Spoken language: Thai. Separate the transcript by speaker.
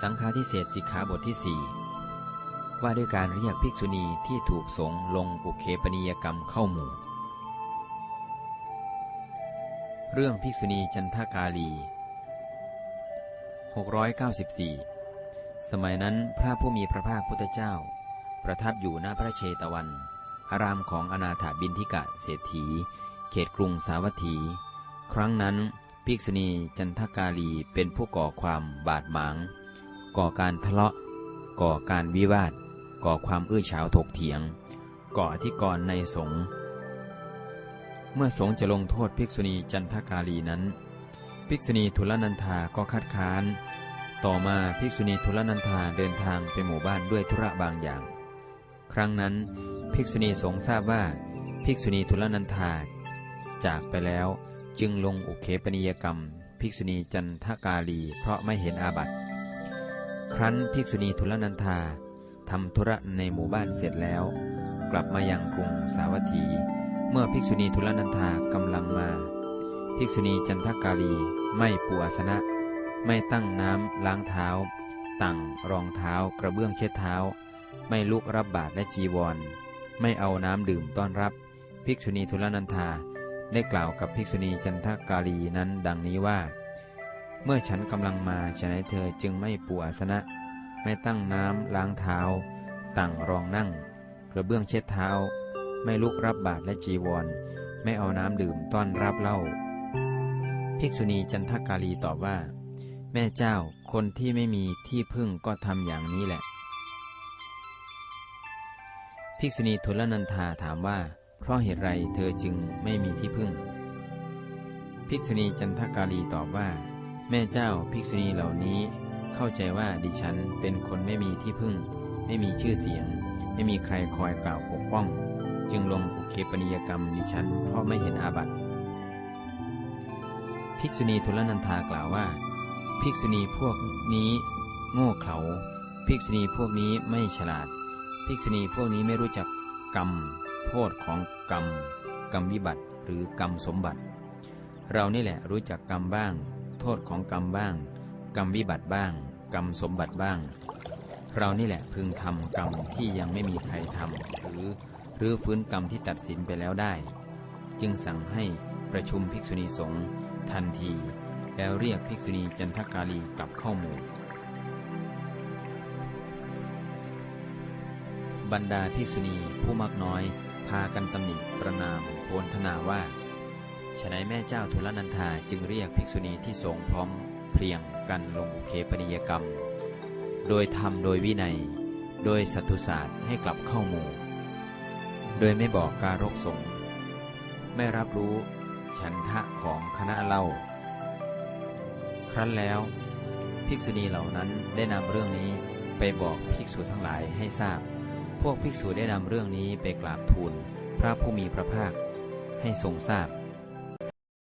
Speaker 1: สังฆาทิเศษสิกขาบทที่สี่ว่าด้วยการเรียกภิกษุณีที่ถูกสงลงอุเคปนิยกรรมเข้าหมู่ เรื่องภิกษุณีจันทากาลี 694 สมัยนั้นพระผู้มีพระภาคพุทธเจ้า ประทับอยู่ณพระเชตวัน อารามของอนาถาบินทิกะเศรษฐี เขตกรุงสาวัตถี ครั้งนั้น ภิกษุณีจันทากาลีเป็นผู้ก่อความบาดหมาง ก่อการทะเลาะ ก่อการวิวาท ก่อความอื้อฉาวถกเถียง ก่ออธิกรณ์ในสงฆ์เมื่อสงฆ์จะลงโทษภิกษุณีจันทกาลีนั้น ภิกษุณีทุลนันธาก็คัดค้าน ต่อมาภิกษุณีทุลนันธาเดินทางไปหมู่บ้านด้วยธุระบางอย่าง ครั้งนั้นภิกษุณีสงฆ์ทราบว่า ภิกษุณีทุลนันธาจากไปแล้วจึงลงอุเคปนิยกรรม ภิกษุณีจันทกาลี เพราะไม่เห็นอาบัติ ครั้นภิกษุณีทุลนันธาทำธุระในหมู่บ้านเสร็จแล้ว กลับมายังกรุงสาวัตถี เมื่อภิกษุณีทุลนันธากำลังมา ภิกษุณีจันทกาลีไม่ปูอาสนะ ไม่ตั้งน้ำล้างเท้า ตั้งรองเท้ากระเบื้องเช็ดเท้า ไม่ลุกรับบาตรและจีวร ไม่เอาน้ำดื่มต้อนรับ ภิกษุณีทุลนันธาได้กล่าวกับภิกษุณีจันทกาลีนั้นดังนี้ว่า เมื่อฉันกำลังมาฉนัยเธอจึงไม่ปูอาสนะ ไม่ตั้งน้ำล้างเท้าตั้งรองนั่ง กระเบื้องเช็ดเท้า ไม่ลุกรับบาตรและจีวร ไม่เอาน้ำดื่มต้อนรับเล้าภิกษุณีจันทกาลีตอบว่า แม่เจ้าคนที่ไม่มีที่พึ่งก็ทำอย่างนี้แหละ ภิกษุณีทุลนันธาถามว่า เพราะเหตุไรเธอจึงไม่มีที่พึ่ง ภิกษุณีจันทกาลีตอบว่า แม่เจ้าภิกษุณีเหล่านี้ เข้าใจว่าดิฉันเป็นคนไม่มีที่พึ่ง ไม่มีชื่อเสียง ไม่มีใครคอยกล่าวปกป้อง จึงลงอุเคปนิยกรรมดิฉันเพราะไม่เห็นอาบัติ ภิกษุณีทุลนันธากล่าวว่า ภิกษุณีพวกนี้โง่เขลาภิกษุณีพวกนี้ไม่ฉลาด ภิกษุณีพวกนี้ไม่รู้จักกรรม โทษของกรรม กรรมวิบัติหรือกรรมสมบัติ เรานี่แหละรู้จักกรรมบ้าง โทษของกรรมบ้าง กรรมวิบัติบ้าง กรรมสมบัติบ้าง เรานี่แหละพึงทำกรรมที่ยังไม่มีใครทำหรือรื้อฟื้นกรรมที่ตัดสินไปแล้วได้ จึงสั่งให้ประชุมภิกษุณีสงฆ์ทันที แล้วเรียกภิกษุณีจันทกาลีกลับเข้าหมู่บรรดาภิกษุณีผู้มากน้อย พากันตำหนิประนามโพลธนาว่า ฉนัยแม่เจ้าทุลนันธาจึงเรียกภิกษุณีที่ทรงพร้อมเพียงกันลงอุเคปนิยกรรม โดยทำโดยวินัย โดยสัตุศาสตร์ให้กลับเข้าหมู่ โดยไม่บอกการกสงไม่รับรู้ฉันทะของคณะเล่า ครั้นแล้ว ภิกษุณีเหล่านั้นได้นำเรื่องนี้ไปบอกภิกษุทั้งหลายให้ทราบ พวกภิกษุได้นำเรื่องนี้ไปกราบทูลพระผู้มีพระภาคให้ทรงทราบ